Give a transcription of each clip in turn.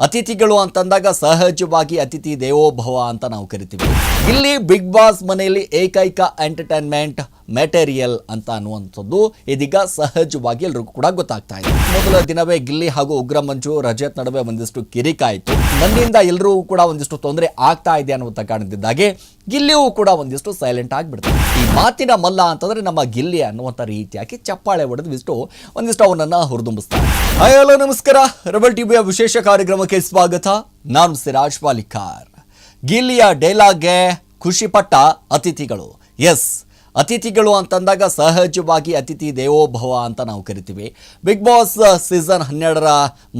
ಅತಿಥಿಗಳು ಅಂತಂದಾಗ ಸಹಜವಾಗಿ ಅತಿಥಿ ದೇವೋಭವ ಅಂತ ನಾವು ಕರಿತೀವಿ. ಇಲ್ಲಿ ಬಿಗ್ ಬಾಸ್ ಮನೆಯಲ್ಲಿ ಏಕೈಕ ಎಂಟರ್ಟೈನ್ಮೆಂಟ್ ಮೆಟೀರಿಯಲ್ ಅಂತ ಅನ್ನುವಂಥದ್ದು ಇದೀಗ ಸಹಜವಾಗಿ ಎಲ್ರಿಗೂ ಕೂಡ ಗೊತ್ತಾಗ್ತಾ ಇದೆ. ಮೊದಲ ದಿನವೇ ಗಿಲ್ಲಿ ಹಾಗೂ ಉಗ್ರ ಮಂಜು ರಜತ್ ನಡುವೆ ಒಂದಿಷ್ಟು ಕಿರಿಕಾಯಿತು ನನ್ನಿಂದ ಎಲ್ಲರೂ ಕೂಡ ಒಂದಿಷ್ಟು ತೊಂದರೆ ಆಗ್ತಾ ಇದೆ ಅನ್ನುವಂಥ ಕಾರಣದಿಂದಾಗಿ ಗಿಲ್ಲಿಯೂ ಕೂಡ ಒಂದಿಷ್ಟು ಸೈಲೆಂಟ್ ಆಗಿಬಿಡ್ತಾರೆ ಈ ಮಾತಿನ ಮಲ್ಲ ಅಂತಂದ್ರೆ ನಮ್ಮ ಗಿಲ್ಲಿ ಅನ್ನುವಂಥ ರೀತಿಯಾಗಿ ಚಪ್ಪಾಳೆ ಹೊಡೆದು ಇಷ್ಟು ಒಂದಿಷ್ಟು ಅವನನ್ನ ಹುರಿದುಂಬಿಸ್ತಾರೆ ಹಾಯ್ ಹಲೋ ನಮಸ್ಕಾರ. ರಬಲ್ ಟಿವಿಯ ವಿಶೇಷ ಕಾರ್ಯಕ್ರಮಕ್ಕೆ ಸ್ವಾಗತ. ನಾನು ಸಿರಾಜ್ ಪಾಲಿಕಾರ್. ಗಿಲ್ಲಿಯ ಡೈಲಾಗ್ಗೆ ಖುಷಿಪಟ್ಟ ಅತಿಥಿಗಳು. ಎಸ್ ಅತಿಥಿಗಳು ಅಂತಂದಾಗ ಸಹಜವಾಗಿ ಅತಿಥಿ ದೇವೋಭವ ಅಂತ ನಾವು ಕರಿತೀವಿ. ಬಿಗ್ ಬಾಸ್ ಸೀಸನ್ ಹನ್ನೆರಡರ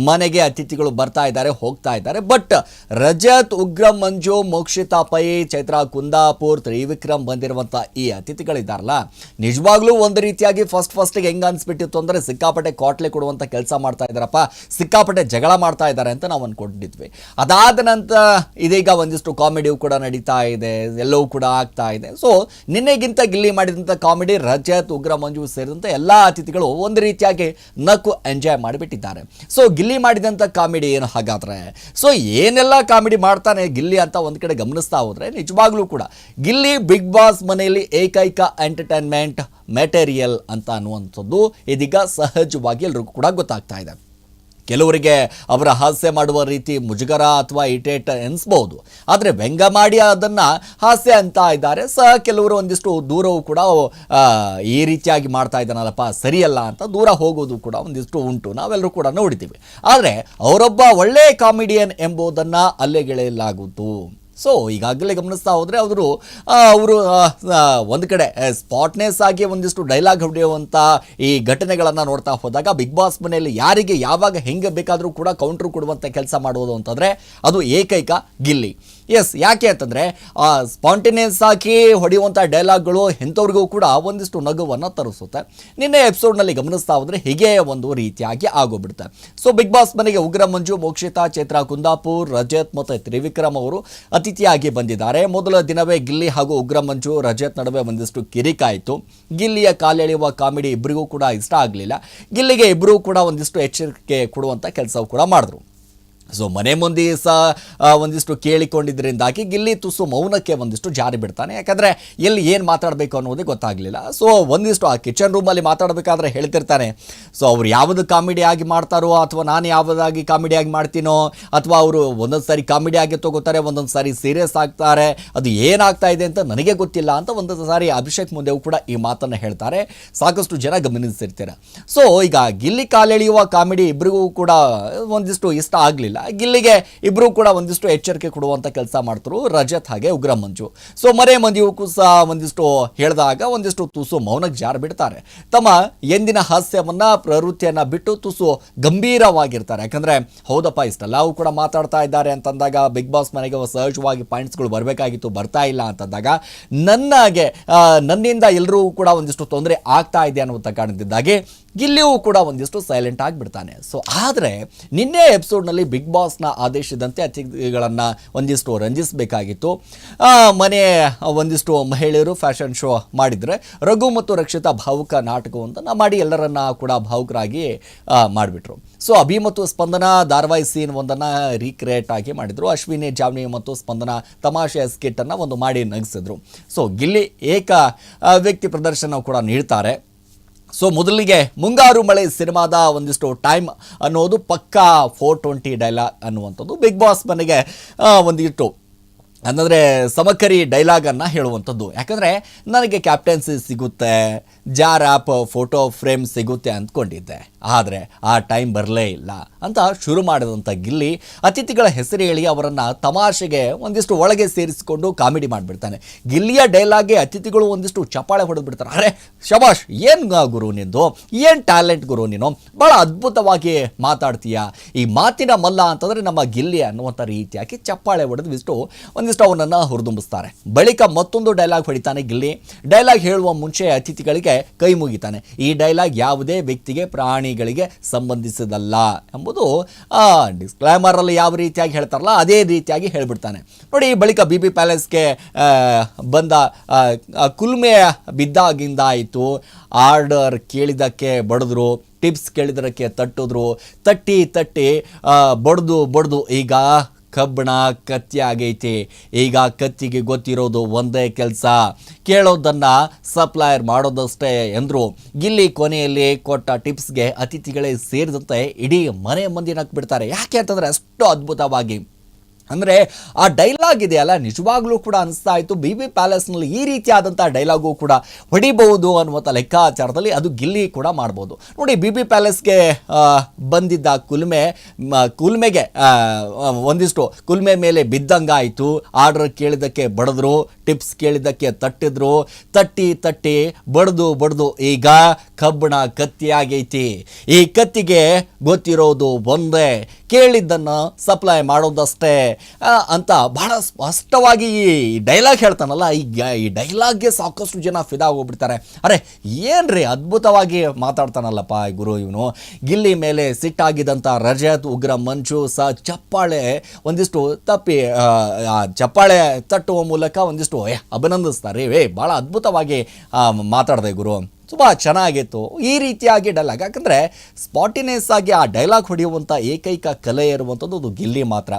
ಮನೆಗೆ ಅತಿಥಿಗಳು ಬರ್ತಾ ಇದ್ದಾರೆ, ಹೋಗ್ತಾ ಇದ್ದಾರೆ. ಬಟ್ ರಜತ್, ಉಗ್ರ, ಮಂಜು, ಮೋಕ್ಷಿತಾ, ಪೈ, ಚೈತ್ರಾ, ಕುಂದಾಪುರ್, ತ್ರಿವಿಕ್ರಮ್ ಬಂದಿರುವಂಥ ಈ ಅತಿಥಿಗಳಿದ್ದಾರಲ್ಲ, ನಿಜವಾಗ್ಲೂ ಒಂದು ರೀತಿಯಾಗಿ ಫಸ್ಟ್ ಫಸ್ಟಿಗೆ ಹೆಂಗೆ ಅನಿಸ್ಬಿಟ್ಟಿತ್ತು ಅಂದರೆ ಸಿಕ್ಕಾಪಟ್ಟೆ ಕಾಟ್ಲೆ ಕೊಡುವಂಥ ಕೆಲಸ ಮಾಡ್ತಾ ಇದ್ದಾರಪ್ಪ, ಸಿಕ್ಕಾಪಟ್ಟೆ ಜಗಳ ಮಾಡ್ತಾ ಇದ್ದಾರೆ ಅಂತ ನಾವು ಅಂದ್ಕೊಂಡಿದ್ವಿ ಅದಾದ ನಂತರ ಇದೀಗ ಒಂದಿಷ್ಟು ಕಾಮಿಡಿಯೂ ಕೂಡ ನಡೀತಾ ಇದೆ, ಎಲ್ಲವೂ ಕೂಡ ಆಗ್ತಾ ಇದೆ. ಸೊ ನಿನ್ನೆಗಿಂತ ಗಿಲ್ಲಿ ಮಾಡಿದಂಥ ಕಾಮಿಡಿ, ರಜತ್, ಉಗ್ರ, ಮಂಜು ಸೇರಿದಂಥ ಎಲ್ಲ ಅತಿಥಿಗಳು ಒಂದು ರೀತಿಯಾಗಿ ನಕ್ಕು ಎಂಜಾಯ್ ಮಾಡಿಬಿಟ್ಟಿದ್ದಾರೆ. ಸೊ ಗಿಲ್ಲಿ ಮಾಡಿದಂಥ ಕಾಮಿಡಿ ಏನು ಹಾಗಾದರೆ? ಸೊ ಏನೆಲ್ಲ ಕಾಮಿಡಿ ಮಾಡ್ತಾನೆ ಗಿಲ್ಲಿ ಅಂತ ಒಂದು ಕಡೆ ಗಮನಿಸ್ತಾ ಹೋದರೆ ನಿಜವಾಗ್ಲೂ ಕೂಡ ಗಿಲ್ಲಿ ಬಿಗ್ ಬಾಸ್ ಮನೆಯಲ್ಲಿ ಏಕೈಕ ಎಂಟರ್ಟೈನ್ಮೆಂಟ್ ಮೆಟೀರಿಯಲ್ ಅಂತ ಅನ್ನುವಂಥದ್ದು ಇದೀಗ ಸಹಜವಾಗಿ ಎಲ್ರಿಗೂ ಕೂಡ ಗೊತ್ತಾಗ್ತಾ ಇದೆ. ಕೆಲವರಿಗೆ ಅವರ ಹಾಸ್ಯ ಮಾಡುವ ರೀತಿ ಮುಜುಗರ ಅಥವಾ ಇಟೇಟ್ ಎನಿಸ್ಬೋದು ಆದರೆ ವ್ಯಂಗ ಮಾಡಿ ಅದನ್ನು ಹಾಸ್ಯ ಅಂತ ಇದ್ದಾರೆ. ಸಹ ಕೆಲವರು ಒಂದಿಷ್ಟು ದೂರವೂ ಕೂಡ ಈ ರೀತಿಯಾಗಿ ಮಾಡ್ತಾ ಇದ್ದಾನಲ್ಲಪ್ಪ, ಸರಿಯಲ್ಲ ಅಂತ ದೂರ ಹೋಗೋದು ಕೂಡ ಒಂದಿಷ್ಟು ಉಂಟು. ನಾವೆಲ್ಲರೂ ಕೂಡ ನೋಡಿದ್ದೀವಿ. ಆದರೆ ಅವರೊಬ್ಬ ಒಳ್ಳೆಯ ಕಾಮಿಡಿಯನ್ ಎಂಬುದನ್ನು ಅಲ್ಲೆಗೆಳೆಯಲಾಗುವುದು ಸೊ ಈಗಾಗಲೇ ಗಮನಿಸ್ತಾ ಹೋದರೆ ಅವರು ಅವರು ಒಂದು ಕಡೆ ಸ್ಪಾಟ್ನೆಸ್ ಆಗಿ ಒಂದಿಷ್ಟು ಡೈಲಾಗ್ ಹೊಡೆಯುವಂಥ ಈ ಘಟನೆಗಳನ್ನು ನೋಡ್ತಾ ಹೋದಾಗ ಬಿಗ್ ಬಾಸ್ ಮನೆಯಲ್ಲಿ ಯಾರಿಗೆ ಯಾವಾಗ ಹೆಂಗೆ ಬೇಕಾದರೂ ಕೂಡ ಕೌಂಟ್ರ್ ಕೊಡುವಂಥ ಕೆಲಸ ಮಾಡುವುದು ಅಂತಂದರೆ ಅದು ಏಕೈಕ ಗಿಲ್ಲಿ. ಎಸ್ ಯಾಕೆ ಅಂತಂದರೆ, ಆ ಸ್ಪಾಂಟೇನಿಯಸ್ ಆಗಿ ಹೊಡೆಯುವಂಥ ಡೈಲಾಗ್ಗಳು ಎಂಥವ್ರಿಗೂ ಕೂಡ ಒಂದಿಷ್ಟು ನಗುವನ್ನು ತರಿಸುತ್ತೆ. ನಿನ್ನೆ ಎಪಿಸೋಡ್ನಲ್ಲಿ ಗಮನಿಸ್ತಾ ಹೋದರೆ ಹೀಗೆ ಒಂದು ರೀತಿಯಾಗಿ ಆಗೋಗ್ಬಿಡುತ್ತೆ. ಸೊ ಬಿಗ್ ಬಾಸ್ ಮನೆಗೆ ಉಗ್ರ ಮಂಜು, ಮೋಕ್ಷಿತಾ, ಚೈತ್ರಾ, ಕುಂದಾಪುರ್, ರಜತ್ ಮತ್ತು ತ್ರಿವಿಕ್ರಮ್ ಅವರು ಅತಿಥಿಯಾಗಿ ಬಂದಿದ್ದಾರೆ. ಮೊದಲ ದಿನವೇ ಗಿಲ್ಲಿ ಹಾಗೂ ಉಗ್ರ ಮಂಜು ರಜತ್ ನಡುವೆ ಒಂದಿಷ್ಟು ಕಿರಿಕಾಯಿತು ಗಿಲ್ಲಿಯ ಕಾಲೆಳೆಯುವ ಕಾಮಿಡಿ ಇಬ್ಬರಿಗೂ ಕೂಡ ಇಷ್ಟ ಆಗಲಿಲ್ಲ. ಗಿಲ್ಲಿಗೆ ಇಬ್ಬರೂ ಕೂಡ ಒಂದಿಷ್ಟು ಎಚ್ಚರಿಕೆ ಕೊಡುವಂಥ ಕೆಲಸವು ಕೂಡ ಮಾಡಿದ್ರು. ಸೊ ಮನೆ ಮುಂದೆ ಸಹ ಒಂದಿಷ್ಟು ಕೇಳಿಕೊಂಡಿದ್ದರಿಂದಾಗಿ ಗಿಲ್ಲಿ ತುಸು ಮೌನಕ್ಕೆ ಒಂದಿಷ್ಟು ಜಾರಿ ಬಿಡ್ತಾನೆ. ಯಾಕಂದರೆ ಎಲ್ಲಿ ಏನು ಮಾತಾಡಬೇಕು ಅನ್ನೋದೇ ಗೊತ್ತಾಗಲಿಲ್ಲ. ಸೊ ಒಂದಿಷ್ಟು ಆ ಕಿಚನ್ ರೂಮಲ್ಲಿ ಮಾತಾಡಬೇಕಾದ್ರೆ ಹೇಳ್ತಿರ್ತಾನೆ. ಸೊ ಅವ್ರು ಯಾವುದು ಕಾಮಿಡಿಯಾಗಿ ಮಾಡ್ತಾರೋ ಅಥವಾ ನಾನು ಯಾವುದಾಗಿ ಕಾಮಿಡಿಯಾಗಿ ಮಾಡ್ತೀನೋ ಅಥವಾ ಅವರು ಒಂದೊಂದು ಸಾರಿ ಕಾಮಿಡಿಯಾಗಿ ತಗೋತಾರೆ, ಒಂದೊಂದು ಸಾರಿ ಸೀರಿಯಸ್ ಆಗ್ತಾರೆ, ಅದು ಏನಾಗ್ತಾ ಇದೆ ಅಂತ ನನಗೆ ಗೊತ್ತಿಲ್ಲ ಅಂತ ಒಂದೊಂದು ಸಾರಿ ಅಭಿಷೇಕ್ ಮುಂದೆವು ಕೂಡ ಈ ಮಾತನ್ನು ಹೇಳ್ತಾರೆ. ಸಾಕಷ್ಟು ಜನ ಗಮನಿಸಿರ್ತೀರ. ಸೊ ಈಗ ಗಿಲ್ಲಿ ಕಾಲೆಳೆಯುವ ಕಾಮಿಡಿ ಇಬ್ಬರಿಗೂ ಕೂಡ ಒಂದಿಷ್ಟು ಇಷ್ಟ ಆಗಲಿಲ್ಲ. ಗಿಲ್ಲಿಗೆ ಇಬ್ಬರು ಕೂಡ ಒಂದಿಷ್ಟು ಎಚ್ಚರಿಕೆ ಕೊಡುವಂಥ ಕೆಲಸ ಮಾಡ್ತರು ರಜತ್ ಹಾಗೆ ಉಗ್ರ ಮಂಜು. ಸೊ ಮರೆ ಮಂದಿಗೂ ಸಹ ಒಂದಿಷ್ಟು ಹೇಳಿದಾಗ ಒಂದಿಷ್ಟು ತುಸು ಮೌನಕ್ಕೆ ಜಾರು ಬಿಡ್ತಾರೆ. ತಮ್ಮ ಎಂದಿನ ಹಾಸ್ಯವನ್ನು, ಪ್ರವೃತ್ತಿಯನ್ನು ಬಿಟ್ಟು ತುಸು ಗಂಭೀರವಾಗಿರ್ತಾರೆ. ಯಾಕಂದರೆ, ಹೌದಪ್ಪ ಇಷ್ಟೆಲ್ಲವೂ ಕೂಡ ಮಾತಾಡ್ತಾ ಇದ್ದಾರೆ ಅಂತಂದಾಗ, ಬಿಗ್ ಬಾಸ್ ಮನೆಗೆ ಸಹಜವಾಗಿ ಪಾಯಿಂಟ್ಸ್ಗಳು ಬರಬೇಕಾಗಿತ್ತು, ಬರ್ತಾ ಇಲ್ಲ ಅಂತಂದಾಗ ನನಗೆ ನನ್ನಿಂದ ಎಲ್ಲರೂ ಕೂಡ ಒಂದಿಷ್ಟು ತೊಂದರೆ ಆಗ್ತಾ ಇದೆ ಅನ್ನುವಂಥ ಕಾರಣದಿಂದಾಗಿ ಗಿಲ್ಲಿಯೂ ಕೂಡ ಒಂದಿಷ್ಟು ಸೈಲೆಂಟ್ ಆಗಿಬಿಡ್ತಾನೆ. ಸೊ ಆದರೆ ನಿನ್ನೆ ಎಪಿಸೋಡ್ನಲ್ಲಿ ಬಿಗ್ ಬಾಸ್ನ ಆದೇಶದಂತೆ ಅತಿಥಿಗಳನ್ನು ಒಂದಿಷ್ಟು ರಂಜಿಸಬೇಕಾಗಿತ್ತು. ಮನೆ ಒಂದಿಷ್ಟು ಮಹಿಳೆಯರು ಫ್ಯಾಷನ್ ಶೋ ಮಾಡಿದರೆ ರಘು ಮತ್ತು ರಕ್ಷಿತಾ ಭಾವುಕ ನಾಟಕವೊಂದನ್ನು ಮಾಡಿ ಎಲ್ಲರನ್ನ ಕೂಡ ಭಾವುಕರಾಗಿ ಮಾಡಿಬಿಟ್ರು. ಸೊ ಅಭಿ ಮತ್ತು ಸ್ಪಂದನ ಧಾರಾವಾಹಿ ಸೀನ್ ಒಂದನ್ನು ರೀಕ್ರಿಯೇಟ್ ಆಗಿ ಮಾಡಿದರು. ಅಶ್ವಿನಿ, ಜಾವ್ನಿ ಮತ್ತು ಸ್ಪಂದನ ತಮಾಷೆಯ ಸ್ಕಿಟ್ ಅನ್ನ ಒಂದು ಮಾಡಿ ನಗಿಸಿದ್ರು. ಸೊ ಗಿಲ್ಲಿ ಏಕ ವ್ಯಕ್ತಿ ಪ್ರದರ್ಶನ ಕೂಡ ನೀಡ್ತಾರೆ. ಸೊ ಮೊದಲಿಗೆ ಮುಂಗಾರು ಮಳೆ ಸಿನಿಮಾದ ಒಂದಿಷ್ಟು ಟೈಮ್ ಅನ್ನೋದು ಪಕ್ಕಾ ಫೋರ್ ಟ್ವೆಂಟಿ ಡೈಲಾಗ್ ಅನ್ನುವಂಥದ್ದು. ಬಿಗ್ ಬಾಸ್ ಮನೆಗೆ ಒಂದಿಷ್ಟು, ಅಂದರೆ ಸಮಕರಿ ಡೈಲಾಗನ್ನು ಹೇಳುವಂಥದ್ದು. ಯಾಕಂದರೆ ನನಗೆ ಕ್ಯಾಪ್ಟನ್ಸಿ ಸಿಗುತ್ತೆ ಜಾರ್ ಆ್ಯಪ್ ಫೋಟೋ ಫ್ರೇಮ್ ಸಿಗುತ್ತೆ ಅಂದ್ಕೊಂಡಿದ್ದೆ. ಆದರೆ ಆ ಟೈಮ್ ಬರಲೇ ಇಲ್ಲ. ಅಂತ ಶುರು ಮಾಡಿದಂಥ ಗಿಲ್ಲಿ ಅತಿಥಿಗಳ ಹೆಸರು ಹೇಳಿ ಅವರನ್ನು ತಮಾಷೆಗೆ ಒಂದಿಷ್ಟು ಒಳಗೆ ಸೇರಿಸಿಕೊಂಡು ಕಾಮಿಡಿ ಮಾಡಿಬಿಡ್ತಾನೆ. ಗಿಲ್ಲಿಯ ಡೈಲಾಗ್ಗೆ ಅತಿಥಿಗಳು ಒಂದಿಷ್ಟು ಚಪಾಳೆ ಹೊಡೆದು ಬಿಡ್ತಾರೆ ಅರೆ ಶಬಾಷ್, ಏನು ಗುರು ನಿಂದು? ಏನು ಟ್ಯಾಲೆಂಟ್ ಗುರು ನೀನು? ಭಾಳ ಅದ್ಭುತವಾಗಿ ಮಾತಾಡ್ತೀಯ? ಈ ಮಾತಿನ ಮಲ್ಲ ಅಂತಂದರೆ ನಮ್ಮ ಗಿಲ್ಲಿ ಅನ್ನುವಂಥ ರೀತಿಯಾಗಿ ಚಪ್ಪಾಳೆ ಹೊಡೆದು ಇಷ್ಟು ಒಂದಿಷ್ಟು ಅವನನ್ನು ಹುರಿದುಂಬಿಸ್ತಾರೆ. ಬಳಿಕ ಮತ್ತೊಂದು ಡೈಲಾಗ್ ಹೊಡಿತಾನೆ ಗಿಲ್ಲಿ. ಡೈಲಾಗ್ ಹೇಳುವ ಮುಂಚೆ ಅತಿಥಿಗಳಿಗೆ ಕೈ ಮುಗಿತಾನೆ. ಈ ಡೈಲಾಗ್ ಯಾವುದೇ ವ್ಯಕ್ತಿಗೆ ಪ್ರಾಣಿಗಳಿಗೆ ಸಂಬಂಧಿಸಿದಲ್ಲ ಎಂಬುದು ಡಿಸ್ಕ್ಲೈಮರ್ ಅಲ್ಲಿ ಯಾವ ರೀತಿಯಾಗಿ ಹೇಳ್ತಾರಲ್ಲ, ಅದೇ ರೀತಿಯಾಗಿ ಹೇಳಿಬಿಡ್ತಾನೆ. ನೋಡಿ, ಬಳಿಕ ಬಿ ಬಿ ಪ್ಯಾಲೇಸ್ಗೆ ಬಂದ ಕುಲ್ಮೆ ಬಿದ್ದಾಗಿಂದ ಆಯಿತು. ಆರ್ಡರ್ ಕೇಳಿದ್ದಕ್ಕೆ ಬಡಿದ್ರು, ಟಿಪ್ಸ್ ಕೇಳಿದ್ರಕ್ಕೆ ತಟ್ಟಿದ್ರು. ತಟ್ಟಿ ತಟ್ಟಿ ಬಡ್ದು ಬಡ್ದು, ಈಗ ಕಬ್ಬಣ ಕತ್ತಿ ಆಗೈತಿ ಈಗ ಕತ್ತಿಗೆ ಗೊತ್ತಿರೋದು ಒಂದೇ ಕೆಲಸ. ಕೇಳೋದನ್ನ ಸಪ್ಲೈಯರ್ ಮಾಡೋದಷ್ಟೇ ಎಂದರು. ಗಿಲ್ಲಿ ಕೊನೆಯಲ್ಲಿ ಕೊಟ್ಟ ಟಿಪ್ಸ್ಗೆ ಅತಿಥಿಗಳೇ ಸೇರಿದಂತೆ ಇಡೀ ಮನೆ ಮಂದಿನ ಬಿಡ್ತಾರೆ ಯಾಕೆ ಅಂತಂದ್ರೆ ಅಷ್ಟು ಅದ್ಭುತವಾಗಿ. ಅಂದರೆ ಆ ಡೈಲಾಗ್ ಇದೆಯಲ್ಲ ನಿಜವಾಗ್ಲೂ ಕೂಡ ಅನಿಸ್ತಾ ಇತ್ತು. ಬಿ ಬಿ ಪ್ಯಾಲೇಸ್ನಲ್ಲಿ ಈ ರೀತಿಯಾದಂಥ ಡೈಲಾಗು ಕೂಡ ಹೊಡಿಬಹುದು ಅನ್ನುವಂಥ ಲೆಕ್ಕಾಚಾರದಲ್ಲಿ ಅದು ಗಿಲ್ಲಿ ಕೂಡ ಮಾಡ್ಬೋದು. ನೋಡಿ, ಬಿ ಬಿ ಪ್ಯಾಲೇಸ್ಗೆ ಬಂದಿದ್ದ ಕುಲ್ಮೆ ಕುಲ್ಮೆಗೆ ಒಂದಿಷ್ಟು ಕುಲ್ಮೆ ಮೇಲೆ ಬಿದ್ದಂಗಾಯಿತು. ಆರ್ಡರ್ ಕೇಳಿದ್ದಕ್ಕೆ ಬಡಿದ್ರು, ಟಿಪ್ಸ್ ಕೇಳಿದ್ದಕ್ಕೆ ತಟ್ಟಿದ್ರು. ತಟ್ಟಿ ತಟ್ಟಿ, ಬಡ್ದು ಬಡ್ದು, ಈಗ ಕಬ್ಬಣ ಕತ್ತಿ ಆಗೈತಿ ಈ ಕತ್ತಿಗೆ ಗೊತ್ತಿರೋದು ಒಂದೇ, ಕೇಳಿದ್ದನ್ನು ಸಪ್ಲೈ ಮಾಡೋದಷ್ಟೇ ಅಂತ ಬಹಳ ಸ್ಪಷ್ಟವಾಗಿ ಈ ಡೈಲಾಗ್ ಹೇಳ್ತಾನಲ್ಲ, ಈ ಈ ಡೈಲಾಗ್ಗೆ ಸಾಕಷ್ಟು ಜನ ಫಿದಾ ಹೋಗ್ಬಿಡ್ತಾರೆ ಅರೆ, ಏನ್ರಿ ಅದ್ಭುತವಾಗಿ ಮಾತಾಡ್ತಾನಲ್ಲಪ್ಪ ಗುರು ಇವನು? ಗಿಲ್ಲಿ ಮೇಲೆ ಸಿಟ್ಟಾಗಿದ್ದಂಥ ರಜತ್, ಉಗ್ರ ಮಂಚು ಸ ಚಪ್ಪಾಳೆ ಒಂದಿಷ್ಟು ತಪ್ಪಿ ಚಪ್ಪಾಳೆ ತಟ್ಟುವ ಮೂಲಕ ಒಂದಿಷ್ಟು ಅಭಿನಂದಿಸ್ತಾರೆ. ಏ ಭಾಳ ಅದ್ಭುತವಾಗಿ ಮಾತಾಡ್ದೆ ಗುರು. ತುಂಬ ಚೆನ್ನಾಗಿತ್ತು ಈ ರೀತಿಯಾಗಿ ಡೈಲಾಗ್ ಯಾಕಂದರೆ ಸ್ಪಾಟಿನೆಸ್ ಆಗಿ ಆ ಡೈಲಾಗ್ ಹೊಡೆಯುವಂಥ ಏಕೈಕ ಕಲೆ ಇರುವಂಥದ್ದು ಅದು ಗಿಲ್ಲಿ ಮಾತ್ರ.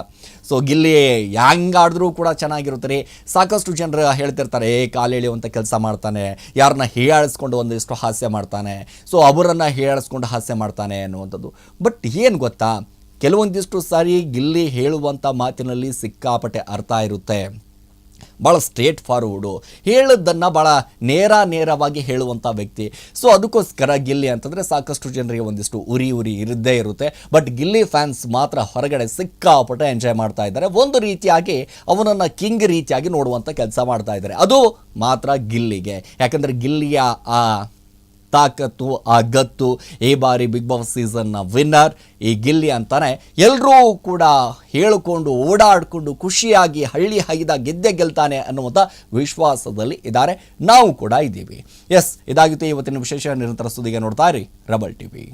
ಸೊ ಗಿಲ್ಲಿ ಆಡಿದ್ರೂ ಕೂಡ ಚೆನ್ನಾಗಿರುತ್ತೆ ಸಾಕಷ್ಟು ಜನರು ಹೇಳ್ತಿರ್ತಾರೆ, ಏ, ಕಾಲು ಎಳೆಯುವಂಥ ಕೆಲಸ ಮಾಡ್ತಾನೆ. ಯಾರನ್ನ ಹೀಯಾಳಿಸ್ಕೊಂಡು ಒಂದಿಷ್ಟು ಹಾಸ್ಯ ಮಾಡ್ತಾನೆ. ಸೊ ಅವರನ್ನು ಹೀಯಾಳಿಸ್ಕೊಂಡು ಹಾಸ್ಯ ಮಾಡ್ತಾನೆ ಅನ್ನುವಂಥದ್ದು. ಬಟ್ ಏನು ಗೊತ್ತಾ? ಕೆಲವೊಂದಿಷ್ಟು ಸಾರಿ ಗಿಲ್ಲಿ ಹೇಳುವಂಥ ಮಾತಿನಲ್ಲಿ ಸಿಕ್ಕಾಪಟ್ಟೆ ಅರ್ಥ ಇರುತ್ತೆ. ಭಾಳ ಸ್ಟ್ರೇಟ್ ಫಾರ್ವರ್ಡು ಹೇಳದನ್ನು ಭಾಳ ನೇರ ನೇರವಾಗಿ ಹೇಳುವಂಥ ವ್ಯಕ್ತಿ. ಸೊ ಅದಕ್ಕೋಸ್ಕರ ಗಿಲ್ಲಿ ಅಂತಂದರೆ ಸಾಕಷ್ಟು ಜನರಿಗೆ ಒಂದಿಷ್ಟು ಉರಿ ಉರಿ ಇರದೇ ಇರುತ್ತೆ. ಬಟ್ ಗಿಲ್ಲಿ ಫ್ಯಾನ್ಸ್ ಮಾತ್ರ ಹೊರಗಡೆ ಸಿಕ್ಕಾಪಟ್ಟೆ ಎಂಜಾಯ್ ಮಾಡ್ತಾ ಇದ್ದಾರೆ. ಒಂದು ರೀತಿಯಾಗಿ ಅವನನ್ನು ಕಿಂಗ್ ರೀತಿಯಾಗಿ ನೋಡುವಂಥ ಕೆಲಸ ಮಾಡ್ತಾ ಇದ್ದಾರೆ. ಅದು ಮಾತ್ರ ಗಿಲ್ಲಿಗೆ. ಯಾಕಂದರೆ ಗಿಲ್ಲಿಯ ಆ ತಾಕತ್ತು ಆ ಗತ್ತು ಈ ಬಾರಿ ಬಿಗ್ ಬಾಸ್ ಸೀಸನ್ನ ವಿನ್ನರ್ ಈ ಗಿಲ್ಲಿ ಅಂತಾನೆ ಎಲ್ಲರೂ ಕೂಡ ಹೇಳಿಕೊಂಡು, ಓಡಾಡಿಕೊಂಡು, ಖುಷಿಯಾಗಿ, ಹಳ್ಳಿ ಹೈದ ಗೆದ್ದೆ ಗೆಲ್ತಾನೆ ಅನ್ನುವಂಥ ವಿಶ್ವಾಸದಲ್ಲಿ ಇದ್ದಾರೆ. ನಾವು ಕೂಡ ಇದ್ದೀವಿ. ಎಸ್ ಇದಾಗಿತ್ತು ಇವತ್ತಿನ ವಿಶೇಷ ನಿರಂತರ ಸುದ್ದಿಗೆ ನೋಡ್ತಾ ಇರಿ. Rebel TV